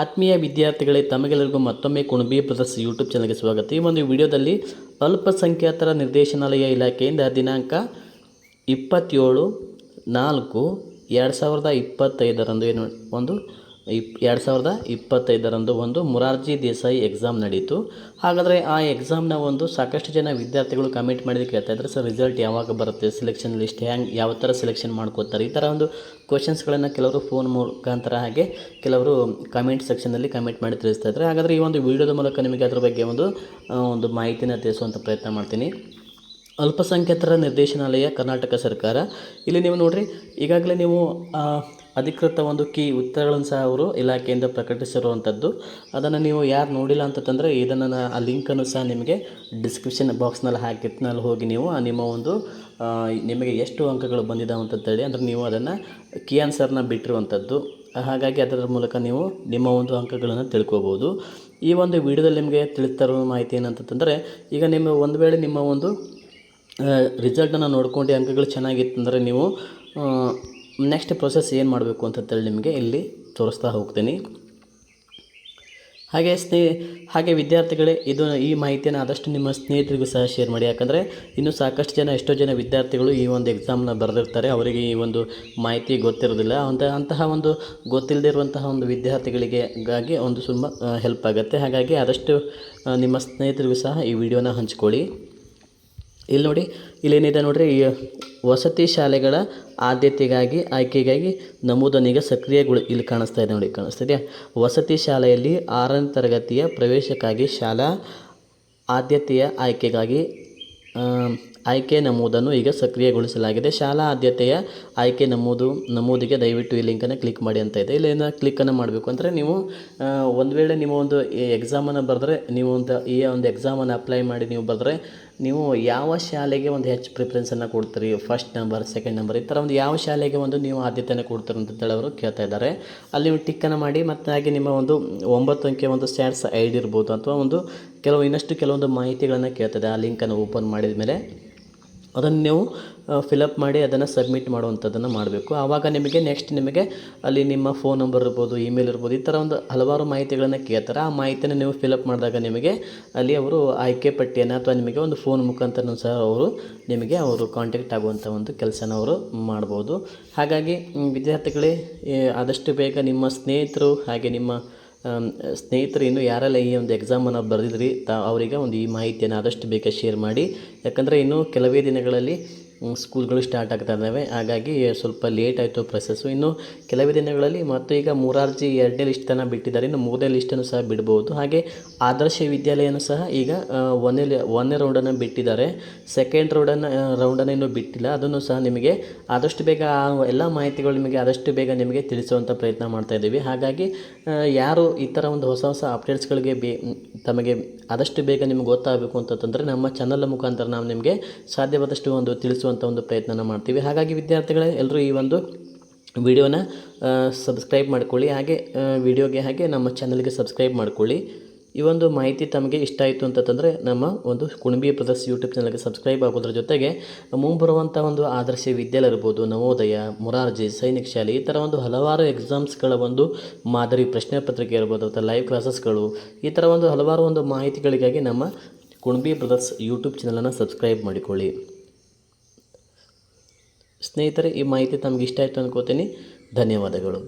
ಆತ್ಮೀಯ ವಿದ್ಯಾರ್ಥಿಗಳೇ, ತಮಗೆಲ್ಲರಿಗೂ ಮತ್ತೊಮ್ಮೆ ಕುಣಬಿ ಬ್ರದರ್ಸ್ ಯೂಟ್ಯೂಬ್ ಚಾನಲ್ಗೆ ಸ್ವಾಗತ. ಈ ಒಂದು ವಿಡಿಯೋದಲ್ಲಿ ಅಲ್ಪಸಂಖ್ಯಾತರ ನಿರ್ದೇಶನಾಲಯ ಇಲಾಖೆಯಿಂದ ದಿನಾಂಕ ಇಪ್ಪತ್ತೇಳು ನಾಲ್ಕು, ಎರಡು ಸಾವಿರದ ಇಪ್ಪತ್ತೈದರಂದು ಏನು ಒಂದು ಇಪ್ ಎರಡು ಸಾವಿರದ ಇಪ್ಪತ್ತೈದರಂದು ಒಂದು ಮುರಾರ್ಜಿ ದೇಸಾಯಿ ಎಕ್ಸಾಮ್ ನಡೀತು. ಹಾಗಾದರೆ ಆ ಎಕ್ಸಾಮ್ನ ಒಂದು ಸಾಕಷ್ಟು ಜನ ವಿದ್ಯಾರ್ಥಿಗಳು ಕಮೆಂಟ್ ಮಾಡಿದ ಕೇಳ್ತಾ ಇದ್ದಾರೆ ಸರ್ ರಿಸಲ್ಟ್ ಯಾವಾಗ ಬರುತ್ತೆ? ಸೆಲೆಕ್ಷನ್ ಲಿಸ್ಟ್ ಹ್ಯಾಂಗೆ, ಯಾವ ಥರ ಸೆಲೆಕ್ಷನ್ ಮಾಡ್ಕೋತಾರೆ? ಈ ಥರ ಒಂದು ಕ್ವಶನ್ಸ್ಗಳನ್ನು ಕೆಲವರು ಫೋನ್ ಮುಖಾಂತರ ಹಾಗೆ ಕೆಲವರು ಕಮೆಂಟ್ ಸೆಕ್ಷನಲ್ಲಿ ಕಮೆಂಟ್ ಮಾಡಿ ತಿಳಿಸ್ತಾ ಇದ್ದಾರೆ ಹಾಗಾದರೆ ಈ ಒಂದು ವಿಡಿಯೋದ ಮೂಲಕ ನಿಮಗೆ ಅದರ ಬಗ್ಗೆ ಒಂದು ಒಂದು ಮಾಹಿತಿನ ತಿಳಿಸುವಂಥ ಪ್ರಯತ್ನ ಮಾಡ್ತೀನಿ. ಅಲ್ಪಸಂಖ್ಯಾತರ ನಿರ್ದೇಶನಾಲಯ ಕರ್ನಾಟಕ ಸರ್ಕಾರ. ಇಲ್ಲಿ ನೀವು ನೋಡಿರಿ, ಈಗಾಗಲೇ ನೀವು ಅಧಿಕೃತ ಒಂದು ಕೀ ಉತ್ತರಗಳನ್ನು ಸಹ ಅವರು ಇಲಾಖೆಯಿಂದ ಪ್ರಕಟಿಸಿರುವಂಥದ್ದು. ಅದನ್ನು ನೀವು ಯಾರು ನೋಡಿಲ್ಲ ಅಂತಂದರೆ ಇದನ್ನು ಆ ಲಿಂಕನ್ನು ಸಹ ನಿಮಗೆ ಡಿಸ್ಕ್ರಿಪ್ಷನ್ ಬಾಕ್ಸ್ನಲ್ಲಿ ಹಾಕಿದ್ನಲ್ಲಿ ಹೋಗಿ ನೀವು ನಿಮ್ಮ ಒಂದು ನಿಮಗೆ ಎಷ್ಟು ಅಂಕಗಳು ಬಂದಿದ್ದಾವೆ ಅಂತಂತೇಳಿ ಅಂದರೆ ನೀವು ಅದನ್ನು ಕೀ ಆನ್ಸರ್ನ ಬಿಟ್ಟಿರುವಂಥದ್ದು. ಹಾಗಾಗಿ ಅದರ ಮೂಲಕ ನೀವು ನಿಮ್ಮ ಒಂದು ಅಂಕಗಳನ್ನು ತಿಳ್ಕೊಬೋದು. ಈ ಒಂದು ವಿಡಿಯೋದಲ್ಲಿ ನಿಮಗೆ ತಿಳಿಸ್ತಾ ಇರೋ ಮಾಹಿತಿ ಏನಂತಂದರೆ ಈಗ ನಿಮ್ಮ ಒಂದು ವೇಳೆ ನಿಮ್ಮ ಒಂದು ರಿಸಲ್ಟನ್ನು ನೋಡ್ಕೊಂಡು ಅಂಕಗಳು ಚೆನ್ನಾಗಿತ್ತಂದರೆ ನೀವು ನೆಕ್ಸ್ಟ್ ಪ್ರೊಸೆಸ್ ಏನು ಮಾಡಬೇಕು ಅಂತಂತೇಳಿ ನಿಮಗೆ ಇಲ್ಲಿ ತೋರಿಸ್ತಾ ಹೋಗ್ತೀನಿ. ಹಾಗೆ ಸ್ನೇ, ಹಾಗೆ ವಿದ್ಯಾರ್ಥಿಗಳೇ, ಇದು ಈ ಮಾಹಿತಿಯನ್ನು ಆದಷ್ಟು ನಿಮ್ಮ ಸ್ನೇಹಿತರಿಗೂ ಸಹ ಶೇರ್ ಮಾಡಿ. ಯಾಕಂದರೆ ಇನ್ನು ಸಾಕಷ್ಟು ಜನ, ಎಷ್ಟೋ ಜನ ವಿದ್ಯಾರ್ಥಿಗಳು ಈ ಒಂದು ಎಕ್ಸಾಮ್ನ ಬರೆದಿರ್ತಾರೆ. ಅವರಿಗೆ ಈ ಒಂದು ಮಾಹಿತಿ ಗೊತ್ತಿರೋದಿಲ್ಲ. ಅಂತ, ಅಂತಹ ಒಂದು ಗೊತ್ತಿಲ್ಲದಿರುವಂತಹ ಒಂದು ವಿದ್ಯಾರ್ಥಿಗಳಿಗೆ ಗಾಗಿ ಒಂದು ತುಂಬ ಹೆಲ್ಪ್ ಆಗುತ್ತೆ. ಹಾಗಾಗಿ ಆದಷ್ಟು ನಿಮ್ಮ ಸ್ನೇಹಿತರಿಗೂ ಸಹ ಈ ವಿಡಿಯೋನ ಹಂಚ್ಕೊಳ್ಳಿ. ಇಲ್ಲಿ ನೋಡಿ, ಇಲ್ಲೇನಿದೆ ನೋಡಿರಿ ವಸತಿ ಶಾಲೆಗಳ ಆದ್ಯತೆಗಾಗಿ, ಆಯ್ಕೆಗಾಗಿ ನಮೂದನಿಗೆ ಸಕ್ರಿಯಗೊಳಿ, ಇಲ್ಲಿ ಕಾಣಿಸ್ತಾ ಇದೆ ನೋಡಿ, ಕಾಣಿಸ್ತಾ ವಸತಿ ಶಾಲೆಯಲ್ಲಿ ಆರನೇ ತರಗತಿಯ ಪ್ರವೇಶಕ್ಕಾಗಿ ಶಾಲಾ ಆದ್ಯತೆಯ ಆಯ್ಕೆಗಾಗಿ ಆಯ್ಕೆ ನಮೂದನ್ನು ಈಗ ಸಕ್ರಿಯಗೊಳಿಸಲಾಗಿದೆ. ಶಾಲಾ ಆದ್ಯತೆಯ ಆಯ್ಕೆ ನಮೂದು, ನಮೂದಿಗೆ ದಯವಿಟ್ಟು ಈ ಲಿಂಕನ್ನು ಕ್ಲಿಕ್ ಮಾಡಿ ಅಂತ ಇದೆ. ಇಲ್ಲೇನ ಕ್ಲಿಕ್ಕನ್ನು ಮಾಡಬೇಕು ಅಂದರೆ ನೀವು ಒಂದು ವೇಳೆ ನೀವು ಒಂದು ಎಕ್ಸಾಮನ್ನು ಬರೆದ್ರೆ, ನೀವು ಒಂದು ಈ ಒಂದು ಎಕ್ಸಾಮನ್ನು ಅಪ್ಲೈ ಮಾಡಿ ನೀವು ಬರೆದ್ರೆ, ನೀವು ಯಾವ ಶಾಲೆಗೆ ಒಂದು ಹೆಚ್ಚು ಪ್ರಿಫರೆನ್ಸನ್ನು ಕೊಡ್ತೀರಿ? ಫಸ್ಟ್ ನಂಬರ್ ಸೆಕೆಂಡ್ ನಂಬರ್ ಈ ಥರ ಒಂದು ಯಾವ ಶಾಲೆಗೆ ಒಂದು ನೀವು ಆದ್ಯತೆಯನ್ನು ಕೊಡ್ತೀರಿ ಅಂತ ಅವರು ಕೇಳ್ತಾ ಇದ್ದಾರೆ. ಅಲ್ಲಿ ನೀವು ಟಿಕ್ಕನ್ನು ಮಾಡಿ ಮತ್ತು ಹಾಗೆ ನಿಮ್ಮ ಒಂದು ಒಂಬತ್ತು ಅಂಕೆ ಒಂದು ಸ್ಟ್ಯಾಟ್ಸ್ ಐಡಿ ಇರ್ಬೋದು ಅಥವಾ ಒಂದು ಕೆಲವು ಇನ್ನಷ್ಟು ಕೆಲವೊಂದು ಮಾಹಿತಿಗಳನ್ನು ಕೇಳ್ತದೆ ಆ ಲಿಂಕನ್ನು ಓಪನ್ ಮಾಡಿದ ಮೇಲೆ ಅದನ್ನು ನೀವು ಫಿಲಪ್ ಮಾಡಿ ಅದನ್ನು ಸಬ್ಮಿಟ್ ಮಾಡುವಂಥದ್ದನ್ನು ಮಾಡಬೇಕು. ಆವಾಗ ನಿಮಗೆ ನೆಕ್ಸ್ಟ್ ನಿಮಗೆ ಅಲ್ಲಿ ನಿಮ್ಮ ಫೋನ್ ನಂಬರ್ ಇರ್ಬೋದು ಇಮೇಲ್ ಇರ್ಬೋದು, ಈ ಥರ ಒಂದು ಹಲವಾರು ಮಾಹಿತಿಗಳನ್ನು ಕೇಳ್ತಾರೆ. ಆ ಮಾಹಿತಿಯನ್ನು ನೀವು ಫಿಲಪ್ ಮಾಡಿದಾಗ ನಿಮಗೆ ಅಲ್ಲಿ ಅವರು ಆಯ್ಕೆ ಪಟ್ಟಿಯನ್ನು ಅಥವಾ ನಿಮಗೆ ಒಂದು ಫೋನ್ ಮುಖಾಂತರ ಸಹ ಅವರು ನಿಮಗೆ ಅವರು ಕಾಂಟ್ಯಾಕ್ಟ್ ಆಗುವಂಥ ಒಂದು ಕೆಲಸನ ಅವರು ಮಾಡ್ಬೋದು. ಹಾಗಾಗಿ ವಿದ್ಯಾರ್ಥಿಗಳೇ ಆದಷ್ಟು ಬೇಗ ನಿಮ್ಮ ಸ್ನೇಹಿತರು ಹಾಗೆ ನಿಮ್ಮ ಸ್ನೇಹಿತರು, ಇನ್ನು ಯಾರೆಲ್ಲ ಈ ಒಂದು ಎಕ್ಸಾಮನ್ನು ಬರೆದಿದ್ರಿ, ತಾ ಅವರಿಗೆ ಒಂದು ಈ ಮಾಹಿತಿಯನ್ನು ಆದಷ್ಟು ಬೇಗ ಶೇರ್ ಮಾಡಿ. ಯಾಕಂದರೆ ಇನ್ನು ಕೆಲವೇ ದಿನಗಳಲ್ಲಿ ಸ್ಕೂಲ್ಗಳು ಸ್ಟಾರ್ಟ್ ಆಗ್ತಾ ಇದ್ದಾವೆ. ಹಾಗಾಗಿ ಸ್ವಲ್ಪ ಲೇಟ್ ಆಯಿತು ಪ್ರೊಸೆಸ್ಸು. ಇನ್ನು ಕೆಲವೇ ದಿನಗಳಲ್ಲಿ ಮತ್ತು ಈಗ ಮೂರಾರ್ಜಿ ಎರಡನೇ ಲಿಸ್ಟನ್ನು ಬಿಟ್ಟಿದ್ದಾರೆ. ಇನ್ನು ಮೂರನೇ ಲಿಸ್ಟನ್ನು ಸಹ ಬಿಡ್ಬೋದು. ಹಾಗೆ ಆದರ್ಶ ವಿದ್ಯಾಲಯನೂ ಸಹ ಈಗ ಒಂದೇ ಒಂದನೇ ರೌಂಡನ್ನು ಬಿಟ್ಟಿದ್ದಾರೆ. ಸೆಕೆಂಡ್ ರೌಂಡನ್ನು ರೌಂಡನ್ನು ಇನ್ನೂ ಬಿಟ್ಟಿಲ್ಲ. ಅದನ್ನು ಸಹ ನಿಮಗೆ ಆದಷ್ಟು ಬೇಗ ಎಲ್ಲ ಮಾಹಿತಿಗಳು ನಿಮಗೆ ಆದಷ್ಟು ಬೇಗ ನಿಮಗೆ ತಿಳಿಸುವಂಥ ಪ್ರಯತ್ನ ಮಾಡ್ತಾ ಇದ್ದೀವಿ. ಹಾಗಾಗಿ ಯಾರು ಈ ಥರ ಒಂದು ಹೊಸ ಹೊಸ ಅಪ್ಡೇಟ್ಸ್ಗಳಿಗೆ ಬೇ ತಮಗೆ ಆದಷ್ಟು ಬೇಗ ನಿಮ್ಗೆ ಗೊತ್ತಾಗಬೇಕು ಅಂತಂದರೆ ನಮ್ಮ ಚಾನಲ್ ಮುಖಾಂತರ ನಾವು ನಿಮಗೆ ಸಾಧ್ಯವಾದಷ್ಟು ಒಂದು ತಿಳಿಸುವಂಥ ಒಂದು ಪ್ರಯತ್ನನ ಮಾಡ್ತೀವಿ. ಹಾಗಾಗಿ ವಿದ್ಯಾರ್ಥಿಗಳೇ ಎಲ್ಲರೂ ಈ ಒಂದು ವಿಡಿಯೋನ ಸಬ್ಸ್ಕ್ರೈಬ್ ಮಾಡ್ಕೊಳ್ಳಿ. ಹಾಗೆ ವಿಡಿಯೋಗೆ ಹಾಗೆ ನಮ್ಮ ಚಾನಲ್ಗೆ ಸಬ್ಸ್ಕ್ರೈಬ್ ಮಾಡ್ಕೊಳ್ಳಿ. ಈ ಒಂದು ಮಾಹಿತಿ ತಮಗೆ ಇಷ್ಟ ಆಯಿತು ಅಂತಂದರೆ ನಮ್ಮ ಒಂದು ಕುಣಬಿ ಬ್ರದರ್ಸ್ ಯೂಟ್ಯೂಬ್ ಚಾನಲ್ಗೆ ಸಬ್ಸ್ಕ್ರೈಬ್ ಆಗೋದ್ರ ಜೊತೆಗೆ ಮುಂಬರುವಂಥ ಒಂದು ಆದರ್ಶ ವಿದ್ಯಾಲಯ ಇರ್ಬೋದು, ನವೋದಯ, ಮೊರಾರ್ಜಿ, ಸೈನಿಕ ಶಾಲೆ ಈ ಥರ ಒಂದು ಹಲವಾರು ಎಕ್ಸಾಮ್ಸ್ಗಳ ಒಂದು ಮಾದರಿ ಪ್ರಶ್ನೆ ಪತ್ರಿಕೆ ಇರ್ಬೋದು, ಅಥವಾ ಲೈವ್ ಕ್ಲಾಸಸ್ಗಳು ಈ ಥರ ಒಂದು ಹಲವಾರು ಒಂದು ಮಾಹಿತಿಗಳಿಗಾಗಿ ನಮ್ಮ ಕುಣಬಿ ಬ್ರದರ್ಸ್ ಯೂಟ್ಯೂಬ್ ಚಾನಲನ್ನು ಸಬ್ಸ್ಕ್ರೈಬ್ ಮಾಡಿಕೊಳ್ಳಿ. ಸ್ನೇಹಿತರೆ ಈ ಮಾಹಿತಿ ತಮಗೆ ಇಷ್ಟ ಆಯಿತು ಅಂದ್ಕೋತೀನಿ ಧನ್ಯವಾದಗಳು.